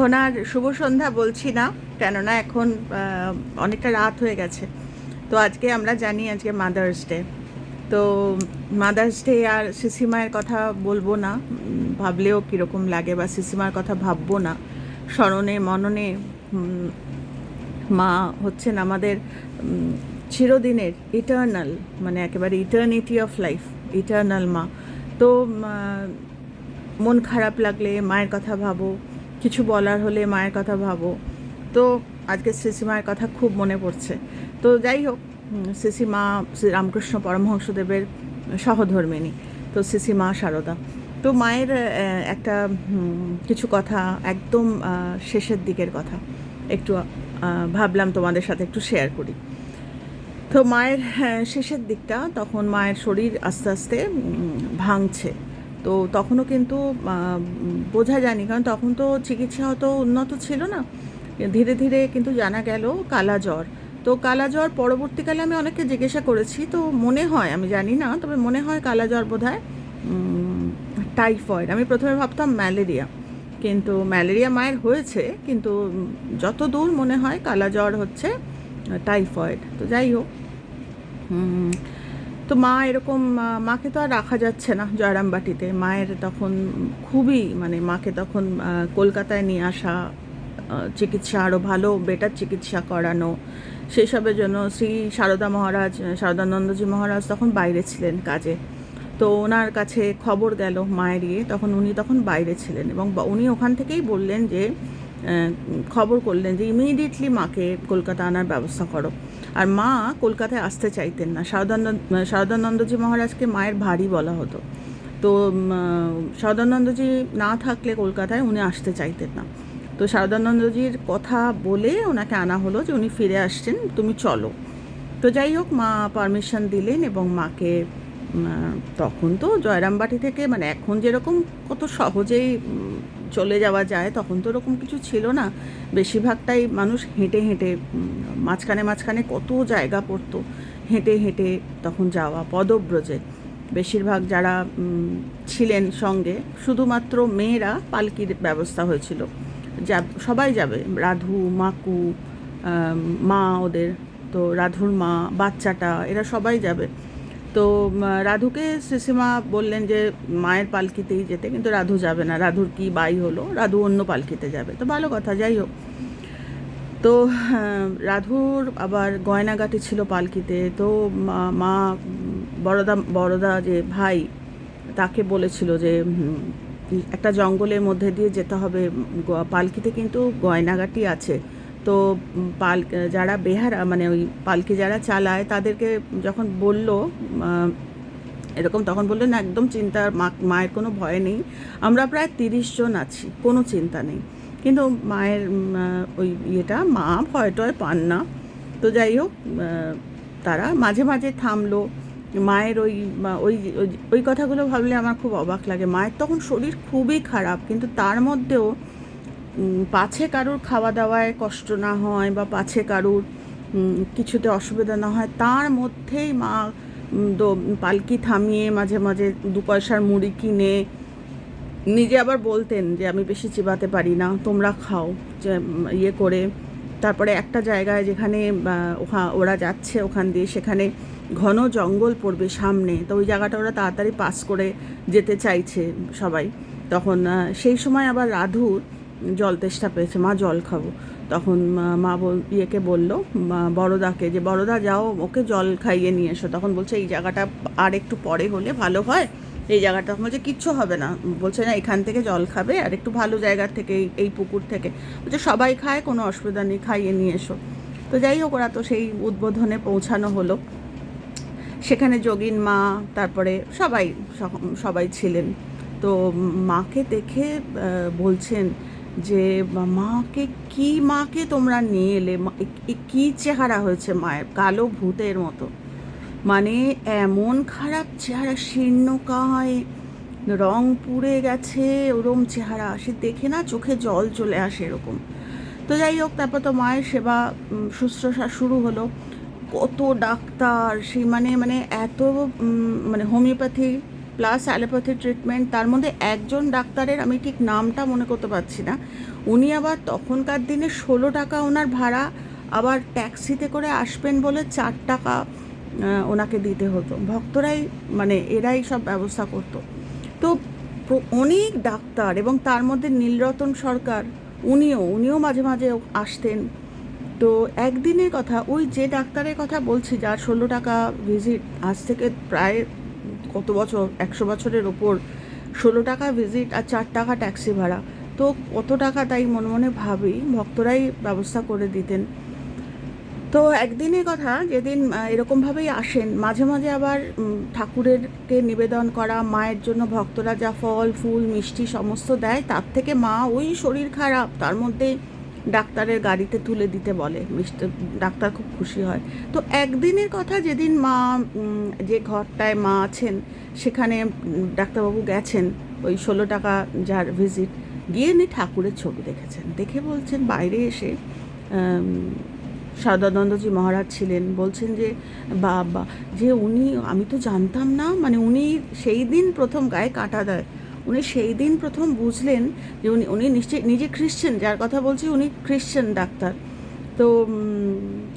এখন আর শুভ সন্ধ্যা বলছি না, কেননা এখন অনেকটা রাত হয়ে গেছে। তো আজকে আমরা জানি আজকে মাদার্স ডে তো মাদার্স ডে আর সিসিমায়ের কথা বলব না ভাবলেও কীরকম লাগে বা সিসিমার কথা ভাববো না। স্মরণে, মননে মা হচ্ছেন আমাদের চিরদিনের ইটার্নাল মানে একেবারে ইটার্নিটি অফ লাইফ ইটার্নাল মা। তো মন খারাপ লাগলে মায়ের কথা ভাবো কিছু বলার হলে মায়ের কথা ভাবো। তো আজকে শ্রীশ্রীমায়ের কথা খুব মনে পড়ছে। তো যাই হোক উম, শ্রীশ্রীমা শ্রী রামকৃষ্ণ পরমহংসদেবের সহধর্মিনী তো শ্রীশ্রীমা সারদা। তো মায়ের একটা কিছু কথা একদম শেষের দিকের কথা। একটু ভাবলাম তোমাদের সাথে একটু শেয়ার করি। তো মায়ের হ্যাঁ, শেষের দিকটা তখন মায়ের শরীর আস্তে আস্তে ভাঙছে। তো তখনও কিন্তু বোঝা যায়নি। কারণ তখন তো চিকিৎসা অত উন্নত ছিল না। ধীরে ধীরে কিন্তু জানা গেল কালা জ্বর তো কালা জ্বর পরবর্তীকালে আমি অনেককে জিজ্ঞাসা করেছি। তো মনে হয়, আমি জানি না, তবে মনে হয় কালা জ্বর বোধ হয় টাইফয়েড। আমি প্রথমে ভাবতাম ম্যালেরিয়া। কিন্তু ম্যালেরিয়া মায়ের হয়েছে, কিন্তু যত দূর মনে হয় কালা জ্বর হচ্ছে, টাইফয়েড। তো যাই হোক তো মা এরকম মাকে তো আর রাখা যাচ্ছে না জয়রামবাটিতে। মায়ের তখন খুবই মানে মাকে তখন কলকাতায় নিয়ে আসা চিকিৎসা আরও ভালো বেটার চিকিৎসা করানো সেসবের জন্য শ্রী সারদা মহারাজ সারদানন্দজি মহারাজ তখন বাইরে ছিলেন কাজে। তো ওনার কাছে খবর গেল মায়ের ইয়ে তখন উনি তখন বাইরে ছিলেন এবং উনি ওখান থেকেই বললেন যে খবর করলেন যে ইমিডিয়েটলি মাকে কলকাতা আনার ব্যবস্থা করো। আর মা কলকাতায় আসতে চাইতেন না। সারদানন্দ সারদানন্দজি মহারাজকে মায়ের ভারী বলা হতো। তো সারদানন্দজি না থাকলে কলকাতায় উনি আসতে চাইতেন না। তো সারদানন্দজির কথা বলে ওনাকে আনা হলো যে উনি ফিরে আসছেন, তুমি চলো। তো যাই হোক, মা পারমিশন দিলেন এবং মাকে তখন তো জয়রামবাটি থেকে মানে এখন যেরকম কত সহজেই চলে যাওয়া যায়, তখন তো ওরকম কিছু ছিল না। বেশিরভাগটাই মানুষ হেঁটে হেঁটে মাঝখানে মাঝখানে কত জায়গা পড়তো, হেঁটে হেঁটে তখন যাওয়া, পদব্রজে। বেশিরভাগ যারা ছিলেন সঙ্গে, শুধুমাত্র মেয়েরা পালকির ব্যবস্থা হয়েছিল। যা সবাই যাবে, রাধু, মাকু মা ওদের, তো রাধুর মা, বাচ্চাটা, এরা সবাই যাবে। তো রাধুকে শ্রীসীমা বললেন যে, মায়ের পালকিতেই যেতে, কিন্তু রাধু যাবে না। রাধুর কি বাই হলো? রাধু অন্য পালকিতে যাবে। তো ভালো কথা, যাই হোক। তো রাধুর আবার গয়নাগাটি ছিল পালকিতে। তো, মা- বড়দা বড়দা যে ভাই, তাকে বলেছিল যে একটা জঙ্গলের মধ্যে দিয়ে যেতে হবে। পালকিতে কিন্তু গয়নাগাটি আছে। তো পাল, যারা বেহারা মানে ওই পালকি যারা চালায়, তাদেরকে যখন বলল এরকম তখন বললেন একদম চিন্তা, মা- মায়ের কোনো ভয় নেই। আমরা প্রায় তিরিশ জন আছি, কোনো চিন্তা নেই। কিন্তু মায়ের ওই ইয়েটা, মা ভয় টয় পান না। তো যাই হোক তারা মাঝে মাঝে থামলো। মায়ের ওই ওই, ওই- কথাগুলো ভাবলে আমার খুব অবাক লাগে। মায়ের তখন শরীর খুবই খারাপ, কিন্তু তার মধ্যেও পাছে কারুর খাওয়া দাওয়ায় কষ্ট না হয় বা পাছে কারুর কিছুতে অসুবিধা না হয়, তার মধ্যেই মা পালকি থামিয়ে মাঝে মাঝে দু পয়সার মুড়ি কিনে নিজে আবার বলতেন যে, আমি বেশি চিবাতে পারি না, তোমরা খাও। ইয়ে করে তারপরে একটা জায়গায় যেখানে ওরা যাচ্ছে ওখান দিয়ে সেখানে ঘন জঙ্গল পড়বে সামনে, তো ওই জায়গাটা ওরা তাড়াতাড়ি পাস করে যেতে চাইছে সবাই। তখন সেই সময় আবার রাধুর জল তেষ্টা পেয়েছে, মা জল খাব। তখন মা- বল, ইয়েকে বলল বড়দাকে যে, বড়দা যাও, ওকে জল খাইয়ে নিয়ে এসো। তখন বলছে, এই জায়গাটা আর একটু পরে হলে ভালো হয়। এই জায়গাটা বলছে, কিচ্ছু হবে না। বলছে, না, এখান থেকে জল খাবে আর একটু ভালো জায়গার থেকে, এই পুকুর থেকে। বলছে, সবাই খায়, কোনো অসুবিধা নেই, খাইয়ে নিয়ে এসো। তো যাই হোক, ওরা তো সেই উদ্বোধনে পৌঁছানো হলো। সেখানে যোগিন মা, তারপরে সবাই সবাই ছিলেন। তো মাকে দেখে বলছেন যে মাকে কি, মাকে তোমরা নিয়ে এলে? কি চেহারা হয়েছে মায়ের? কালো ভূতের মতো। মানে এমন খারাপ চেহারা, শীর্ণকায়, রং পুড়ে গেছে, ওরম চেহারা। সে দেখে না চোখে জল চলে আসে এরকম। তো যাই হোক, তারপর তো মায়ের সেবা শুশ্রূষা শুরু হলো। কত ডাক্তার সেই মানে মানে এত মানে হোমিওপ্যাথি প্লাস অ্যালোপ্যাথি ট্রিটমেন্ট তার মধ্যে একজন ডাক্তারের আমি ঠিক নামটা মনে করতে পারছি না। উনি আবার তখনকার দিনে ষোলো টাকা ওনার ভাড়া, আবার ট্যাক্সিতে করে আসবেন বলে চার টাকা ওনাকে দিতে হতো। ভক্তরাই মানে এরাই সব ব্যবস্থা করতো। তো অনেক ডাক্তার এবং তার মধ্যে নীলরতন সরকার, উনিও উনিও মাঝে মাঝে আসতেন। তো একদিনের কথা, ওই যে ডাক্তারের কথা বলছি, যার ষোলো টাকা ভিজিট আজ থেকে প্রায় কত বছর একশো বছরের ওপর ষোলো টাকা ভিজিট আর চার টাকা ট্যাক্সি ভাড়া। তো কত টাকা তাই মনে মনে ভাবি, ভক্তরাই ব্যবস্থা করে দিতেন। তো একদিনের কথা, যেদিন এরকমভাবেই আসেন, মাঝে মাঝে আবার ঠাকুরেরকে নিবেদন করা, মায়ের জন্য ভক্তরা যা ফল, ফুল, মিষ্টি সমস্ত দেয়, তার থেকে মা ওই শরীর খারাপ, তার মধ্যে ডাক্তারের গাড়িতে তুলে দিতে বলে। মিষ্টি ডাক্তার খুব খুশি হয়। তো একদিনের কথা যেদিন মা যে ঘরটায় মা আছেন সেখানে ডাক্তারবাবু গেছেন ওই ষোলো টাকা যার ভিজিট গিয়ে উনি ঠাকুরের ছবি দেখেছেন। দেখে বলছেন বাইরে এসে আম, সারদানন্দজি মহারাজ ছিলেন। বলছেন যে বাবা যে উনি আমি তো জানতাম না মানে উনি সেই দিন প্রথম গায়ে কাটা দেয় উনি সেই দিন প্রথম বুঝলেন যে উনি উনি নিশ্চয়ই নিজে খ্রিশ্চান, যার কথা বলছি উনি খ্রিশ্চান ডাক্তার। তো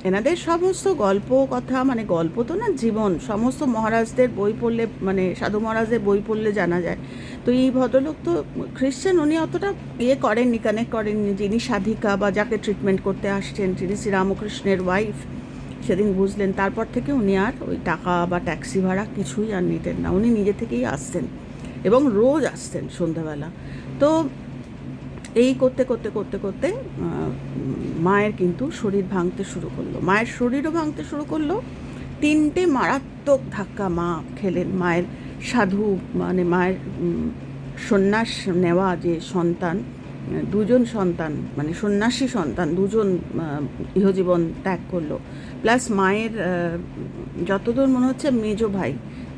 এনাদের সমস্ত গল্প, কথা মানে গল্প তো না, জীবন, সমস্ত মহারাজদের বই পড়লে মানে সাধু মহারাজদের বই পড়লে জানা যায়। তো এই ভদ্রলোক তো খ্রিশ্চান, উনি অতটা ইয়ে করেননি কানেক্ট করেননি যিনি সাধিকা বা যাকে ট্রিটমেন্ট করতে আসছেন, যিনি শ্রীরামকৃষ্ণের ওয়াইফ সেদিন বুঝলেন। তারপর থেকে উনি আর ওই টাকা বা ট্যাক্সি ভাড়া কিছুই আর নিতেন না। উনি নিজে থেকেই আসতেন এবং রোজ আসতেন সন্ধ্যাবেলা। তো এই করতে করতে করতে করতে মায়ের কিন্তু শরীর ভাঙতে শুরু করল। মায়ের শরীরও ভাঙতে শুরু করল। তিনটে মারাত্মক ধাক্কা মা খেলেন। মায়ের সাধু মানে মায়ের সন্ন্যাস নেওয়া যে সন্তান দুজন সন্তান মানে সন্ন্যাসী সন্তান, দুজন ইহজীবন ত্যাগ করল। প্লাস মায়ের যতদূর মনে হচ্ছে মেজো ভাই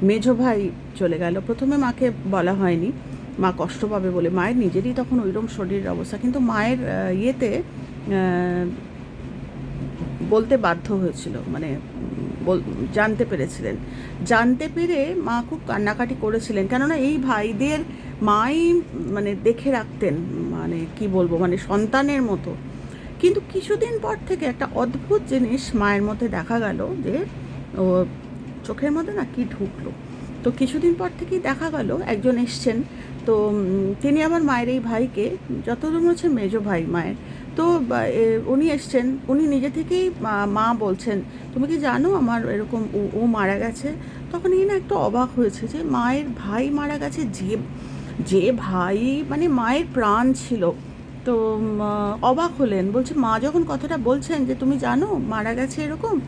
মেজো ভাই চলে গেল। প্রথমে মাকে বলা হয়নি। মা কষ্ট পাবে বলে। মায়ের নিজেরই তখন ওইরকম শরীরের অবস্থা। কিন্তু মায়ের ইয়েতে বলতে বাধ্য হয়েছিল। মানে জানতে পেরেছিলেন। জানতে পেরে মা খুব কান্নাকাটি করেছিলেন। কেননা এই ভাইদের মাই মানে দেখে রাখতেন। মানে কি বলব? মানে সন্তানের মতো। কিন্তু কিছুদিন পর থেকে একটা অদ্ভুত জিনিস মায়ের মধ্যে দেখা গেল যে ও চোখের মধ্যে না কি ঢুকলো? তো কিছুদিন পর থেকেই দেখা গেল, একজন এসছেন। তো তিনি আমার মায়ের এই ভাইকে, যতদূর হচ্ছে মেজো ভাই মায়ের। তো উনি এসছেন। উনি নিজে থেকেই, মা- বলছেন, তুমি কি জানো আমার এরকম ও মারা গেছে? তখন এই না একটু অবাক হয়েছে যে, মায়ের ভাই মারা গেছে যে যে ভাই মানে মায়ের প্রাণ ছিল। তো অবাক হলেন। বলছে, মা যখন কথাটা বলছেন যে, তুমি জানো মারা গেছে এরকম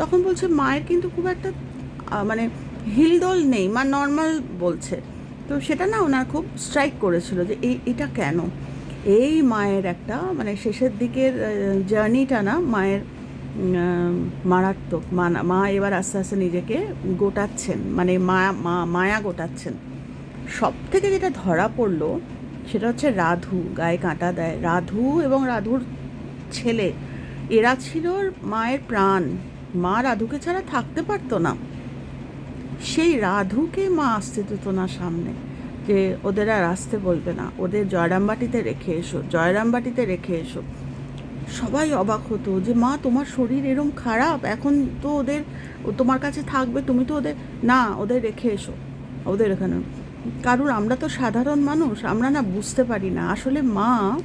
তখন বলছে, মায়ের কিন্তু খুব একটা মানে হিলদোল নেই, মা নর্মাল বলছে। তো সেটা না ওনার খুব স্ট্রাইক করেছিল যে এই এটা কেন? এই মায়ের একটা মানে শেষের দিকের জার্নিটা না মায়ের মারাত্মক। মা না- মা এবার আস্তে আস্তে নিজেকে গোটাচ্ছেন মানে মায়া মা, মায়া গোটাচ্ছেন। সব থেকে যেটা ধরা পড়ল সেটা হচ্ছে রাধু, গায়ে কাঁটা দেয়। রাধু এবং রাধুর ছেলে, এরা ছিল মায়ের প্রাণ। মা রাধুকে ছাড়া থাকতে পারতো না। সেই রাধুকে মা আসতে দিত না সামনে। যে ওদের আর আসতে বলবে না। ওদের জয়রামবাটিতে রেখে এসো, জয়রামবাটিতে রেখে এসো। সবাই অবাক হতো যে, মা, তোমার শরীর এরম খারাপ। এখন তো ওদের, তোমার কাছে থাকবে, তুমি তো ওদের, না, ওদের রেখে এসো। ওদের এখানে কারণ আমরা তো সাধারণ মানুষ, আমরা না বুঝতে পারি না। আসলে মা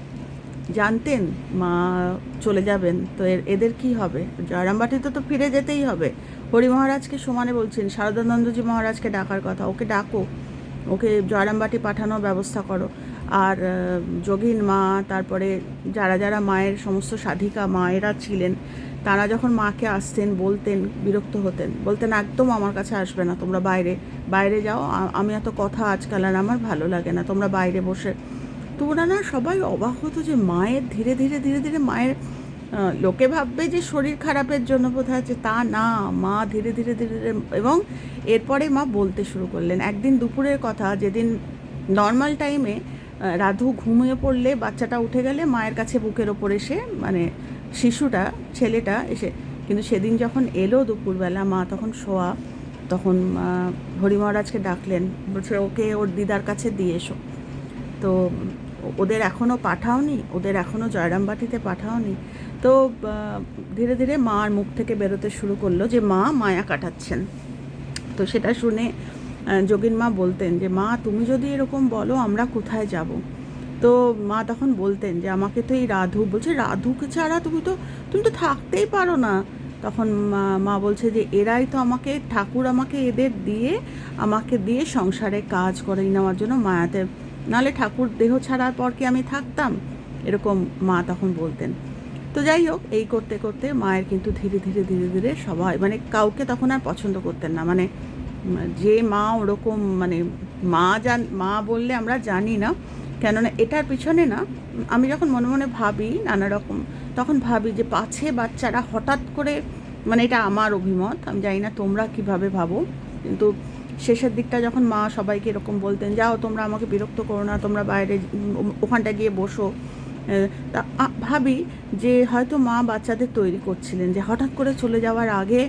জানতেন, মা চলে যাবেন, তো এদের কি হবে? জয়রামবাটিতে তো ফিরে যেতেই হবে। হরি মহারাজকে সমানে বলছেন, শারদানন্দজি মহারাজকে ডাকার কথা, ওকে ডাকো, ওকে জয়রামবাটি পাঠানোর ব্যবস্থা করো। আর যোগিন মা, তারপরে যারা যারা মায়ের সমস্ত সাধিকা মায়েরা ছিলেন, তারা যখন মাকে আসতেন, বলতেন, বিরক্ত হতেন, বলতেন, একদম আমার কাছে আসবে না, তোমরা বাইরে বাইরে যাও আমি এত কথা আজকাল আর আমার ভালো লাগে না, তোমরা বাইরে বসে তো ওরা না সবাই অবাক হতো যে মায়ের ধীরে ধীরে ধীরে ধীরে মায়ের লোকে ভাববে যে শরীর খারাপের জন্য বোধহয় আছে তা না, মা ধীরে ধীরে ধীরে ধীরে, এবং এরপরে মা বলতে শুরু করলেন। একদিন দুপুরের কথা, যেদিন নর্মাল টাইমে রাধু ঘুমিয়ে পড়লে বাচ্চাটা উঠে গেলে মায়ের কাছে বুকের ওপর এসে মানে শিশুটা, ছেলেটা এসে, কিন্তু সেদিন যখন এলো দুপুরবেলা, মা তখন শোয়া, তখন হরি মহারাজকে ডাকলেন, বলছে, ওকে ওর দিদার কাছে দিয়ে এসো। তো ওদের এখনও পাঠাওনি, ওদের এখনও জয়রামবাটিতে পাঠাওনি। তো ধীরে ধীরে মার মুখ থেকে বেরোতে শুরু করল যে, মা মায়া কাটাচ্ছেন। তো সেটা শুনে যোগিন মা বলতেন যে, মা, তুমি যদি এরকম বলো, আমরা কোথায় যাব? তো মা তখন বলতেন যে, আমাকে তো এই রাধু বলছে, রাধুকে ছাড়া তুমি তো তুমি তো থাকতেই পারো না। তখন মা বলছে যে, এরাই তো আমাকে, ঠাকুর আমাকে এদের দিয়ে, আমাকে দিয়ে সংসারে কাজ করে নেওয়ার জন্য মায়াতে নাহলে ঠাকুর দেহ ছাড়ার পর কি আমি থাকতাম? এরকম মা তখন বলতেন। তো যাই হোক, এই করতে করতে মায়ের কিন্তু ধীরে ধীরে ধীরে ধীরে সবাই মানে কাউকে তখন আর পছন্দ করতেন না। মানে যে মা ওরকম মানে মা জান, মা বললে আমরা জানি না। কেননা এটার পিছনে না, আমি যখন মনে মনে ভাবি নানা রকম, তখন ভাবি যে পাছে বাচ্চারা হঠাৎ করে মানে এটা আমার অভিমত, আমি জানি না তোমরা কীভাবে ভাবো। কিন্তু শেষের দিকটা যখন মা সবাইকে এরকম বলতেন, যাও, তোমরা আমাকে বিরক্ত করো না, তোমরা বাইরে ওখানটা গিয়ে বসো। তা ভাবি যে হয়তো মা বাচ্চাদের তৈরি করছিলেন, যে হঠাৎ করে চলে যাওয়ার আগে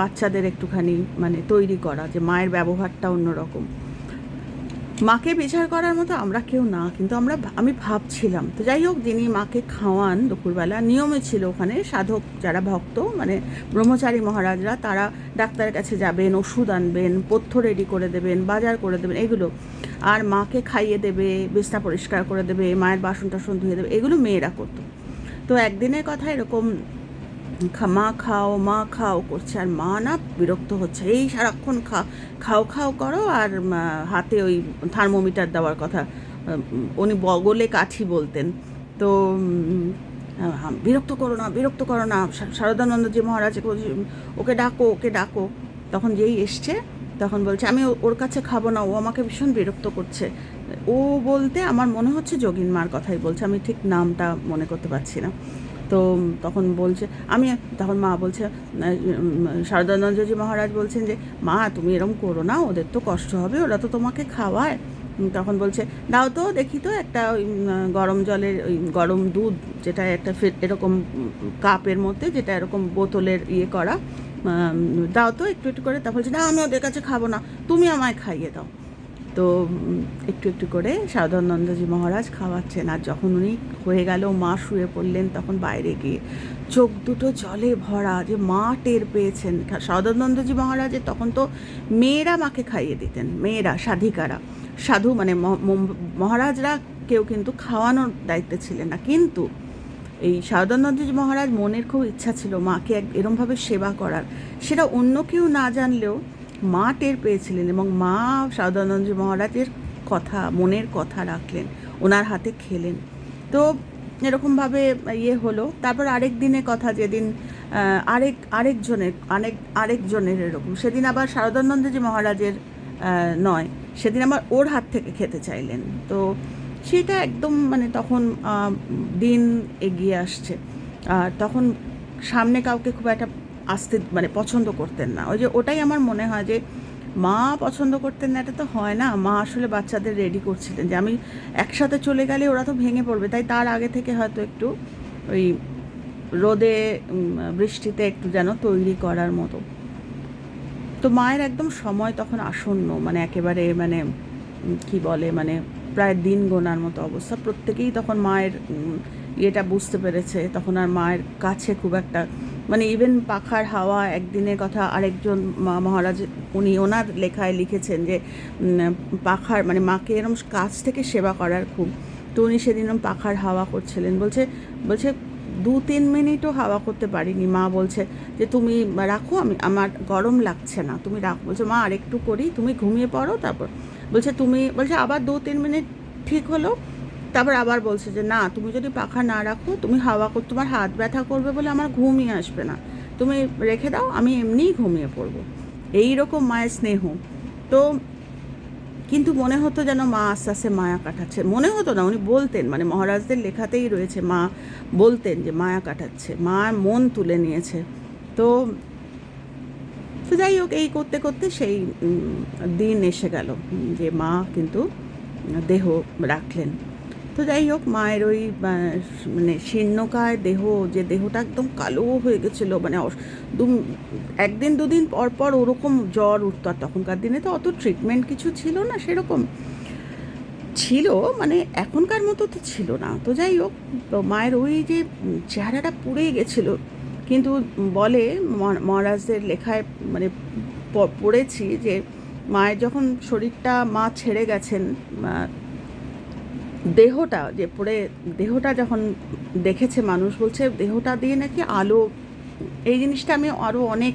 বাচ্চাদের একটুখানি মানে তৈরি করা, যে মায়ের ব্যবহারটা অন্যরকম। মাকে বিচার করার মতো আমরা কেউ না, কিন্তু আমরা আমি ভাবছিলাম। তো যাই হোক, যিনি মাকে খাওয়ান দুপুরবেলা, নিয়মে ছিল ওখানে, সাধক যারা ভক্ত মানে ব্রহ্মচারী মহারাজরা, তারা ডাক্তারের কাছে যাবেন, ওষুধ আনবেন, পথ্য রেডি করে দেবেন, বাজার করে দেবেন, এগুলো। আর মাকে খাইয়ে দেবে, বিছনা পরিষ্কার করে দেবে, মায়ের বাসন টাসন ধুয়ে দেবে, এগুলো মেয়েরা করতো। তো একদিনের কথা এরকম মা খাও মা খাও করছে। আর মা না বিরক্ত হচ্ছে। এই সারাক্ষণ খা, খাও খাও করো আর হাতে ওই থার্মোমিটার দেওয়ার কথা। উনি বগলে কাঠি বলতেন। তো বিরক্ত করো না, বিরক্ত করো না। শারদানন্দজি মহারাজ ওকে ডাকো ওকে ডাকো। তখন যেই এসছে, তখন বলছে, আমি ওর কাছে খাব না। ও আমাকে ভীষণ বিরক্ত করছে। ও বলতে, আমার মনে হচ্ছে যোগিন মার কথাই বলছে। আমি ঠিক নামটা মনে করতে পারছি না। তো তখন বলছে, আমি তখন মা বলছে শারদানন্দজি মহারাজ বলছেন যে, মা, তুমি এরম করো না, ওদের তো কষ্ট হবে, ওরা তো তোমাকে খাওয়ায়। তখন বলছে, দাও তো, দেখি তো, একটা ওই গরম জলের, ওই, গরম দুধ, যেটা একটা এরকম কাপের মধ্যে, যেটা এরকম বোতলের ইয়ে করা দাও তো, একটু একটু করে। তা বলছে, না, আমি ওদের কাছে খাব না, তুমি আমায় খাইয়ে দাও। তো একটু একটু করে সাধনানন্দজি মহারাজ খাওয়াচ্ছেন। আর যখন উনি হয়ে গেল, মা শুয়ে পড়লেন, তখন বাইরে গিয়ে চোখ দুটো জলে ভরা যে মা টের পেয়েছেন। সাধনানন্দজি মহারাজের তখন তো মেয়েরা মাকে খাইয়ে দিতেন, মেয়েরা, সাধিকারা। সাধু মানে মহারাজরা কেউ কিন্তু খাওয়ানোর দায়িত্বে ছিলেন না। কিন্তু এই সারদানন্দজি মহারাজ মনের খুব ইচ্ছা ছিল মাকে এক, এরমভাবে সেবা করার। সেটা অন্য কেউ না জানলেও মা টের পেয়েছিলেন এবং মা সারদানন্দজি মহারাজের কথা, মনের কথা রাখলেন, ওনার হাতে খেলেন। তো এরকমভাবে ইয়ে হলো। তারপর আরেক দিনের কথা যেদিন আরেক, আরেকজনের আরেক, আরেকজনের এরকম। সেদিন আবার শারদানন্দজি মহারাজের নয়, সেদিন আমার ওর হাত থেকে খেতে চাইলেন। তো সেটা একদম মানে তখন দিন এগিয়ে আসছে। আর তখন সামনে কাউকে খুব একটা আসতে মানে পছন্দ করতেন না। ওই যে ওটাই আমার মনে হয় যে মা পছন্দ করতেন না, এটা তো হয় না। মা আসলে বাচ্চাদের রেডি করছিলেন যে আমি একসাথে চলে গেলে ওরা তো ভেঙে পড়বে। তাই তার আগে থেকে হয়তো একটু ওই রোদে বৃষ্টিতে একটু যেন তৈরি করার মতো। তো মায়ের একদম সময় তখন আসন্ন মানে একেবারে মানে কি বলে মানে প্রায় দিন গোনার মতো অবস্থা। প্রত্যেকেই তখন মায়ের ইয়েটা বুঝতে পেরেছে। তখন আর মায়ের কাছে খুব একটা মানে ইভেন পাখার হাওয়া, একদিনের কথা আরেকজন মহারাজ, উনি ওনার লেখায় লিখেছেন যে পাখার মানে মাকে এরম কাছ থেকে সেবা করার খুব। তো উনি সেদিন পাখার হাওয়া করছিলেন। বলছে বলছে, দু তিন মিনিটও হাওয়া করতে পারিনি। মা বলছে যে, তুমি রাখো, আমি, আমার গরম লাগছে না, তুমি রাখো। বলছে, মা আরেকটু করি, তুমি ঘুমিয়ে পড়ো, তারপর। বলছে, তুমি, বলছে, আবার দু তিন মিনিট ঠিক হলো তারপর আবার বলছে যে, না, তুমি যদি পাখা না রাখো, তুমি হাওয়া কর, তোমার হাত ব্যথা করবে বলে আমার ঘুমই আসবে না। তুমি রেখে দাও, আমি এমনিই ঘুমিয়ে পড়ব। এই রকম মায়ের স্নেহ। তো কিন্তু মনে হতো যেন মা আস্তে আস্তে মায়া কাটাচ্ছে। মনে হতো না, উনি বলতেন মানে মহারাজদের লেখাতেই রয়েছে, মা বলতেন যে মায়া কাটাচ্ছে মা মন তুলে নিয়েছে। তো যাই হোক, এই করতে করতে সেই দিন এসে গেল, যে মা কিন্তু দেহ রাখলেন। তো যাই হোক, মায়ের ওই মানে শীর্ণকায় দেহ, যে দেহটা একদম কালো হয়ে গেছিল মানে দুম- একদিন দুদিন পর পর ওরকম জ্বর উঠতো, আর তখনকার দিনে তো অত ট্রিটমেন্ট কিছু ছিল না সেরকম। ছিল মানে এখনকার মতো তো ছিল না। তো যাই হোক মায়ের ওই যে চেহারাটা পুড়ে গেছিল, কিন্তু বলে মহারাজদের লেখায় মানে পড়েছি যে মায়ের যখন শরীরটা মা ছেড়ে গেছেন দেহটা যে পড়ে, দেহটা যখন দেখেছে মানুষ, বলছে দেহটা দিয়ে নাকি আলো। এই জিনিসটা আমি আরও অনেক,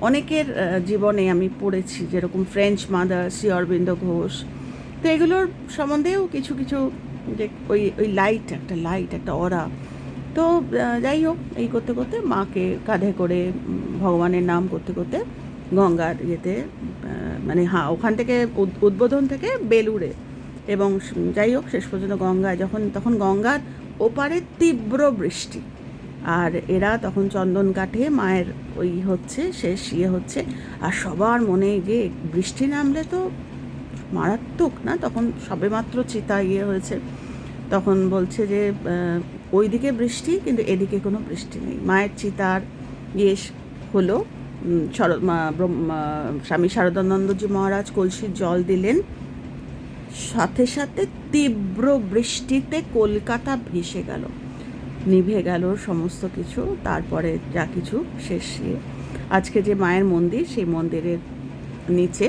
অনেকের জীবনে আমি পড়েছি, যেরকম ফ্রেঞ্চ মাদার শ্রী অরবিন্দ ঘোষ। তো এগুলোর সম্বন্ধেও কিছু কিছু যে ওই ওই লাইট একটা লাইট একটা অরা তো যাই হোক, এই করতে করতে মাকে কাঁধে করে ভগবানের নাম করতে করতে গঙ্গার ইয়েতে মানে হ্যাঁ ওখান থেকে উদ- উদ্বোধন থেকে বেলুড়ে এবং যাই হোক, শেষ পর্যন্ত গঙ্গায়, যখন তখন গঙ্গার ওপারে তীব্র বৃষ্টি। আর এরা তখন চন্দন কাঠে মায়ের ওই হচ্ছে, শেষ ইয়ে হচ্ছে। আর সবার মনে যে বৃষ্টি নামলে তো মারাত্মক না? তখন সবেমাত্র চিতা ইয়ে হয়েছে। তখন বলছে যে ওইদিকে বৃষ্টি, কিন্তু এদিকে কোনো বৃষ্টি নেই। মায়ের চিতার ইয়ে হলো শরৎ স্বামী শারদানন্দজি মহারাজ কলসির জল দিলেন। সাথে সাথে তীব্র বৃষ্টিতে কলকাতা ভেসে গেল। নিভে গেল সমস্ত কিছু, তারপরে যা কিছু শেষ। আজকে যে মায়ের মন্দির, সেই মন্দিরের নিচে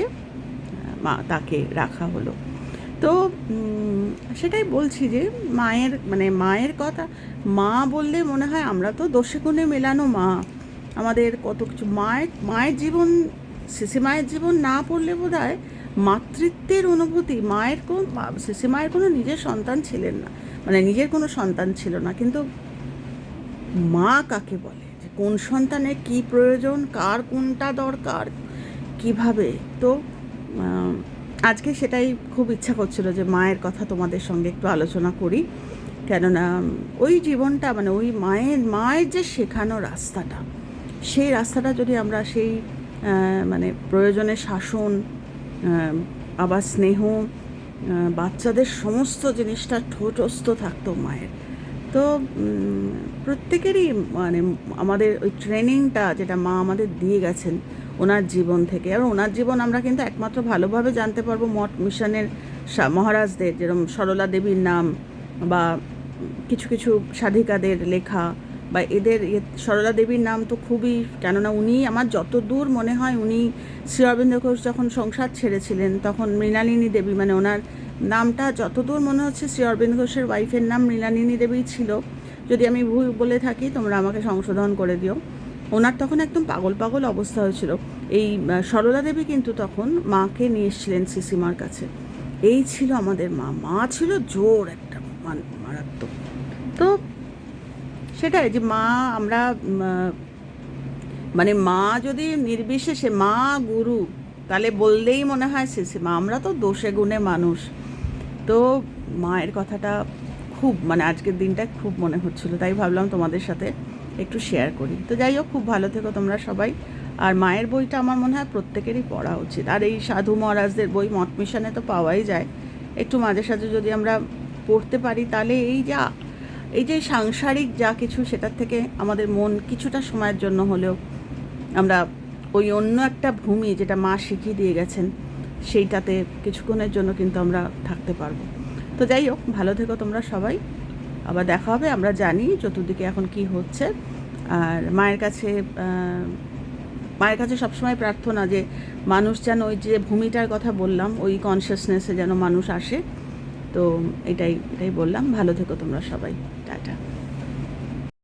মা তাকে রাখা হলো। তো সেটাই বলছি যে মায়ের মানে মায়ের কথা, মা বললে মনে হয় আমরা তো দোষে গুণে মেলানো মা। আমাদের কত কিছু, মায়ের মায়ের জীবন, শিশি মায়ের জীবন না পড়লে বোধ হয় মাতৃত্বের অনুভূতি, মায়ের কোন শিশি মায়ের কোনো নিজের সন্তান ছিলেন না। মানে নিজের কোনো সন্তান ছিল না। কিন্তু মা কাকে বলে? যে কোন সন্তানের কি প্রয়োজন, কার কোনটা দরকার, কীভাবে? তো আজকে সেটাই খুব ইচ্ছা করছিল যে মায়ের কথা তোমাদের সঙ্গে একটু আলোচনা করি। কেননা, ওই জীবনটা মানে ওই মায়ের মায়ের যে শেখানো রাস্তাটা, সেই রাস্তাটা যদি আমরা সেই মানে প্রয়োজনে শাসন আবার স্নেহ বাচ্চাদের সমস্ত জিনিসটা ঠোঁটস্থ থাকতো মায়ের। তো প্রত্যেকেরই মানে আমাদের ওই ট্রেনিংটা যেটা মা আমাদের দিয়ে গেছেন ওনার জীবন থেকে। আর ওনার জীবন আমরা কিন্তু একমাত্র ভালোভাবে জানতে পারব মঠ মিশনের মহারাজদের যেরকম সরলা দেবীর নাম বা কিছু কিছু সাধিকাদের লেখা বা এদের সরলা দেবীর নাম তো খুবই, কেননা উনি আমার যত দূর মনে হয় উনি শ্রী অরবিন্দ ঘোষ যখন সংসার ছেড়েছিলেন, তখন মৃণালিনী দেবী মানে ওনার নামটা যতদূর মনে হচ্ছে শ্রী অরবিন্দ ঘোষের ওয়াইফের নাম মৃণালিনী দেবী ছিল। যদি আমি ভুল বলে থাকি, তোমরা আমাকে সংশোধন করে দিও। ওনার তখন একদম পাগল পাগল অবস্থা হয়েছিল। এই সরলা দেবী কিন্তু তখন মাকে নিয়ে এসেছিলেন সিসিমার কাছে। এই ছিল আমাদের মা। মা ছিল জোর একটা মারাত্মক। তো সেটাই যে মা, আমরা মানে মা যদি নির্বিশেষে, মা, গুরু, তাহলে বললেই মনে হয় শেষে মা, আমরা তো দোষে গুণে মানুষ। তো মায়ের কথাটা খুব মানে আজকের দিনটা খুব মনে হচ্ছিল, তাই ভাবলাম তোমাদের সাথে একটু শেয়ার করি। তো যাই হোক, খুব ভালো থেকো তোমরা সবাই। আর মায়ের বইটা আমার মনে হয় প্রত্যেকেরই পড়া উচিত। আর এই সাধু মহারাজদের বই মঠ মিশনে তো পাওয়াই যায়। একটু মাঝে সাঝে যদি আমরা পড়তে পারি, তাহলে এই যা এই যে সাংসারিক যা কিছু সেটার থেকে আমাদের মন কিছুটা সময়ের জন্য হলেও আমরা ওই অন্য একটা ভূমি যেটা মা শিখিয়ে দিয়ে গেছেন, সেইটাতে কিছুক্ষণের জন্য কিন্তু আমরা থাকতে পারব। তো যাই হোক, ভালো থেকো তোমরা সবাই। আবার দেখা হবে, আমরা জানি চতুর্দিকে এখন কি হচ্ছে। আর মায়ের কাছে মায়ের কাছে সবসময় প্রার্থনা যে মানুষ যেন ওই যে ভূমিটার কথা বললাম, ওই কনসিয়াসনেসে যেন মানুষ আসে। তো এটাই এটাই বললাম। ভালো থেকো তোমরা সবাই। Doctor.